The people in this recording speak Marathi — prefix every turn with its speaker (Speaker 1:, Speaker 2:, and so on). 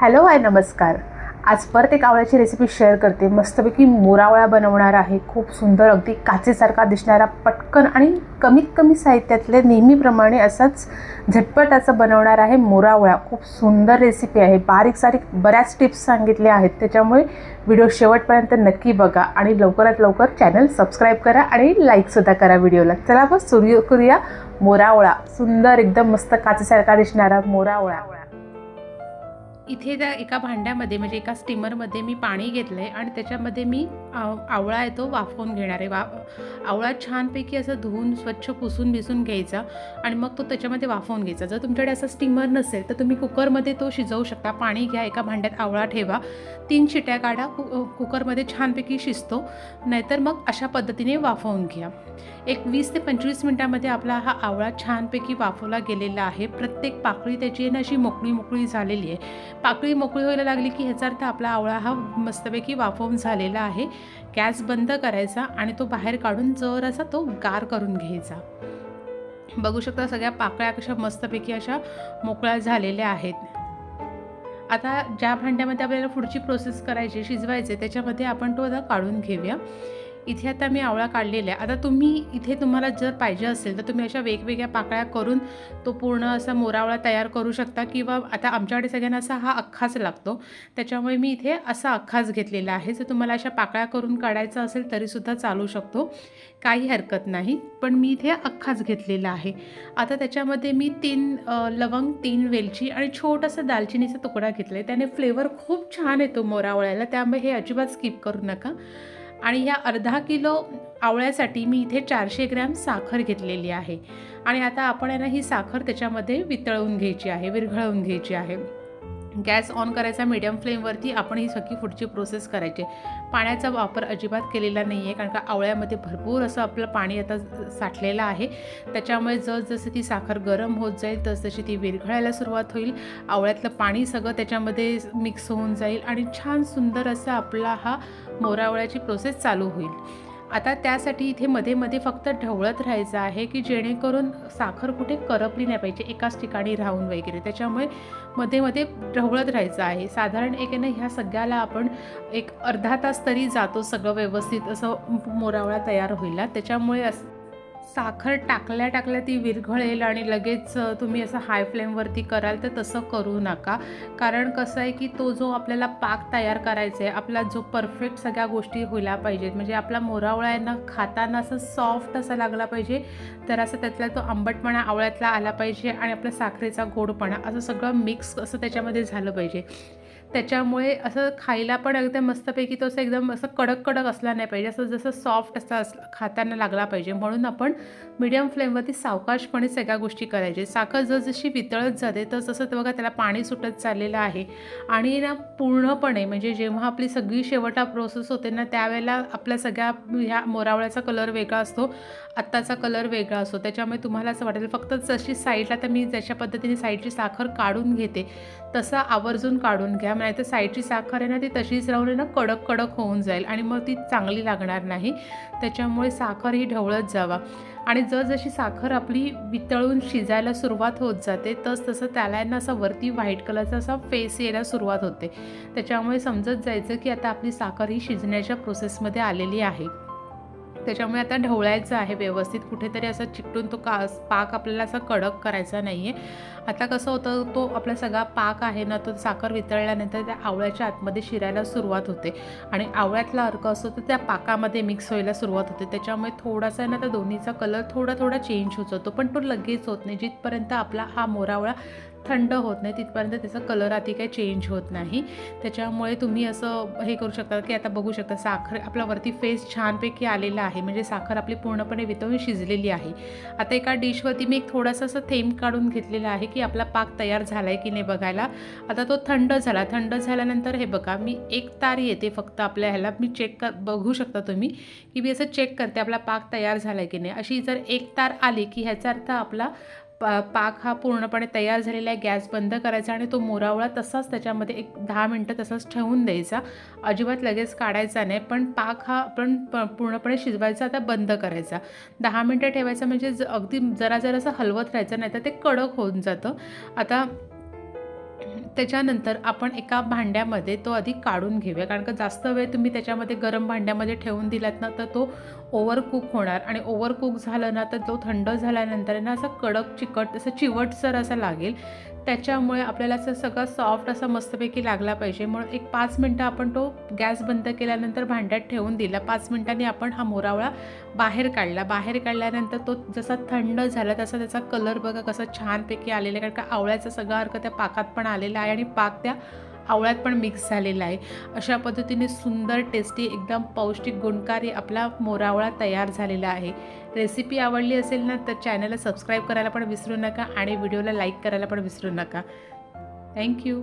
Speaker 1: हॅलो हाय नमस्कार. आज परत एक आवळ्याची रेसिपी शेअर करते. मस्तपैकी मोरावळा बनवणार आहे. खूप सुंदर अगदी काचेसारखा दिसणारा पटकन आणि कमीत कमी साहित्यातले नेहमीप्रमाणे असाच झटपट असं बनवणार आहे मोरावळा खूप सुंदर रेसिपी आहे. बारीक सारीक बऱ्याच टिप्स सांगितल्या आहेत. त्याच्यामुळे व्हिडिओ शेवटपर्यंत नक्की बघा आणि लवकरात लवकर चॅनल सबस्क्राईब करा आणि लाईकसुद्धा करा व्हिडिओला चला बस सुरू करूया मोरावळा सुंदर एकदम मस्त काचेसारखा दिसणारा मोरावळा इथे त्या एका भांड्यामध्ये म्हणजे एका स्टीमरमध्ये मी पाणी घेतलं आहे आणि त्याच्यामध्ये मी आव- आवळा आहे तो वाफवून घेणार आहे. वा आवळा छानपैकी असं धुवून स्वच्छ पुसून भिसून घ्यायचा आणि मग तो त्याच्यामध्ये वाफवून घ्यायचा. जर तुमच्याकडे असं स्टीमर नसेल तर तुम्ही कुकरमध्ये तो शिजवू शकता. पाणी घ्या एका भांड्यात आवळा ठेवा. तीन शिट्या काढा कु कुकरमध्ये छानपैकी शिजतो. नाहीतर मग अशा पद्धतीने वाफवून घ्या. एक वीस ते पंचवीस मिनटामध्ये आपला हा आवळा छानपैकी वाफवला गेलेला आहे. प्रत्येक पाकळी त्याची आहे ना अशी मोकळी मोकळी झालेली आहे. पाकळी मोकळी व्हायला लागली की ह्याचा अर्थ आपला आवळा हा मस्तपैकी वाफवून झालेला आहे. गॅस बंद करायचा आणि तो बाहेर काढून जरासा तो गार करून घ्यायचा. बघू शकता सगळ्या पाकळ्या कशा मस्तपैकी अशा मोकळ्या झालेल्या आहेत. आता ज्या भांड्यामध्ये आपल्याला पुढची प्रोसेस करायची शिजवायचे त्याच्यामध्ये आपण तो आता काढून घेऊया. इथे आता मी आवळा काढलेला आहे. आता तुम्ही इथे तुम्हाला जर पाहिजे असेल तर तुम्ही अशा वेगवेगळ्या पाकळ्या करून तो पूर्ण असा मोरावळा तयार करू शकता किंवा आता आमच्याकडे सगळ्यांना असा हा अख्खाच लागतो. त्याच्यामुळे मी इथे असा अख्खाच घेतलेला आहे. जर तुम्हाला अशा पाकळ्या करून काढायचा असेल तरीसुद्धा चालू शकतो. काही हरकत नाही पण मी इथे अख्खाच घेतलेला आहे. आता त्याच्यामध्ये मी तीन लवंग तीन वेलची आणि छोटासा दालचिनीचा तुकडा घेतला आहे त्याने फ्लेवर खूप छान येतो मोरावळ्याला. त्यामुळे हे अजिबात स्किप करू नका. आणि ह्या अर्धा किलो आवळ्यासाठी मी इथे चारशे ग्रॅम साखर घेतलेली आहे. आणि आता आपण यांना ना ही साखर त्याच्यामध्ये वितळवून घ्यायची आहे विरघळवून घ्यायची आहे. गॅस ऑन करायचा मीडियम फ्लेमवरती आपण ही सगळी पुढची प्रोसेस करायची. पाण्याचा वापर अजिबात केलेला नाही आहे कारण का आवळ्यामध्ये भरपूर असं आपलं पाणी आता साठलेलं आहे. त्याच्यामुळे जसजसं ती साखर गरम होत जाईल तसतशी ती विरघळायला सुरुवात होईल. आवळ्यातलं पाणी सगळं त्याच्यामध्ये मिक्स होऊन जाईल आणि छान सुंदर असा आपला हा मोरावळ्याची प्रोसेस चालू होईल. आता त्यासाठी इथे मध्ये मध्ये फक्त ढवळत राहायचं आहे की जेणेकरून साखर कुठे करपली नाही पाहिजे एकाच ठिकाणी राहून वगैरे. त्याच्यामुळे मध्ये मध्ये ढवळत राहायचं आहे. साधारण एक आहे ना ह्या सगळ्याला आपण एक अर्धा तास तरी जातो सगळं व्यवस्थित असं मोरावळा तयार होईल त्याच्यामुळे असं साखर टाकल्या टाकल्या ती विरघळेल आणि लगेच तुम्ही असं हाय फ्लेमवरती कराल तर तसं करू नका. कारण कसं आहे की तो जो आपल्याला पाक तयार करायचा आहे आपला जो परफेक्ट सगळ्या गोष्टी व्हायला पाहिजेत. म्हणजे आपला मोरावळा आहे ना खाताना असं सॉफ्ट असा लागला पाहिजे. तर असं त्यातला तो आंबटपणा आवळ्यातला आला पाहिजे आणि आपला साखरेचा गोडपणा असं सगळं मिक्स असं त्याच्यामध्ये झालं पाहिजे. त्याच्यामुळे असं खायला पण एकदम मस्तपैकी तो असं एकदम असं कडक कडक असला नाही पाहिजे. असं जसं सॉफ्ट असा अस खाताना लागला पाहिजे. म्हणून आपण मीडियम फ्लेमवरती सावकाशपणे सगळ्या गोष्टी करायचे साखर जसजशी वितळत जाते तसं ते बघा त्याला पाणी सुटत चाललेलं आहे. आणि ना पूर्णपणे म्हणजे जेव्हा आपली सगळी शेवटा प्रोसेस होते ना त्यावेळेला आपल्या सगळ्या ह्या मोरावळ्याचा कलर वेगळा असतो. आत्ताचा कलर वेगळा असतो. त्याच्यामुळे तुम्हाला असं वाटेल फक्त जशी साईडला तर मी जशा पद्धतीने साईडची साखर काढून घेते तसं आवर्जून काढून घ्या. नाही तर साईडची साखर आहे ना ती तशीच राहून आहे ना कडक कडक होऊन जाईल आणि मग ती चांगली लागणार नाही. त्याच्यामुळे साखर ही ढवळत जावा. आणि जसजशी साखर आपली वितळून शिजायला सुरुवात होत जाते तस तसं त्याला ना असं वरती व्हाईट कलरचा असा फेस यायला सुरुवात होते. त्याच्यामुळे समजत जायचं की आता आपली साखर ही शिजण्याच्या प्रोसेसमध्ये आलेली आहे. त्याच्यामुळे आता ढवळायचं आहे व्यवस्थित. कुठेतरी असं चिकटून तो का पाक आपल्याला असा कडक करायचा नाही आहे आता कसं होतं तो आपला सगळा पाक आहे ना तो साखर वितळल्यानंतर त्या आवळ्याच्या आतमध्ये शिरायला सुरुवात होते. आणि आवळ्यातला अर्क असतो तर त्या पाकामध्ये मिक्स व्हायला सुरुवात होते. त्याच्यामुळे थोडासा आहे ना त्या दोन्हीचा कलर थोडा थोडा चेंज होत होतो. पण तो लगेच होत नाही. जिथपर्यंत आपला हा मोरावळा थंड होत नाही तिथपर्यंत त्याचा कलर आधी काही चेंज होत नाही. त्याच्यामुळे तुम्ही असं हे करू शकता की आता बघू शकता साखर आपला वरती फेस छानपैकी आलेला आहे. म्हणजे साखर आपली पूर्णपणे वितळून शिजलेली आहे. आता एका डिशवरती मी एक थोडासा असं थेंब काढून घेतलेला आहे की आपला पाक तयार झाला आहे की नाही बघायला. आता तो थंड झाला. थंड झाल्यानंतर हे बघा मी एक तार येते फक्त आपल्या ह्याला. मी चेक कर बघू शकता तुम्ही की मी असं चेक करते आपला पाक तयार झाला आहे की नाही. अशी जर एक तार आली की ह्याचा अर्थ आपला पा पाक हा पूर्णपणे तयार झालेला आहे गॅस बंद करायचा आणि तो मोरावळा तसाच त्याच्यामध्ये एक दहा मिनटं तसाच ठेवून द्यायचा. अजिबात लगेच काढायचा नाही पण पाक हा आपण प पूर्णपणे शिजवायचा आता बंद करायचा. दहा मिनटं ठेवायचा म्हणजे ज अगदी जरा जरासं हलवत राहायचं नाही तर ते कडक होऊन जातं. आता त्याच्यानंतर आपण एका भांड्यामध्ये तो आधी काढून घेऊया. कारण का जास्त वेळ तुम्ही त्याच्यामध्ये गरम भांड्यामध्ये ठेवून दिलात ना तर तो ओव्हरकुक होणार. आणि ओव्हरकुक झालं ना तर तो थंड झाल्यानंतर आहे ना असं कडक चिकट असं चिवटसर असं लागेल. त्याच्यामुळे आपल्याला असं सगळं सॉफ्ट असं मस्तपैकी लागला पाहिजे. म्हणून एक पाच मिनटं आपण तो गॅस बंद केल्यानंतर भांड्यात ठेवून दिला. पाच मिनटांनी आपण हा मोरावळा बाहेर काढला. बाहेर काढल्यानंतर तो जसा थंड झाला तसा त्याचा कलर बघा कसा छानपैकी आलेला आहे. कारण का आवळ्याचा सगळा अर्क त्या पाकात पण आलेला आहे आणि पाक त्या आवळ्यात पण मिक्स झालेला आहे. अशा पद्धतीने सुंदर टेस्टी एकदम पौष्टिक गुणकारी आपला मोरावळा तयार झालेला आहे. रेसिपी आवडली असेल ना तर चॅनलला सबस्क्राईब करायला पण विसरू नका आणि व्हिडिओला लाईक करायला पण विसरू नका. थँक्यू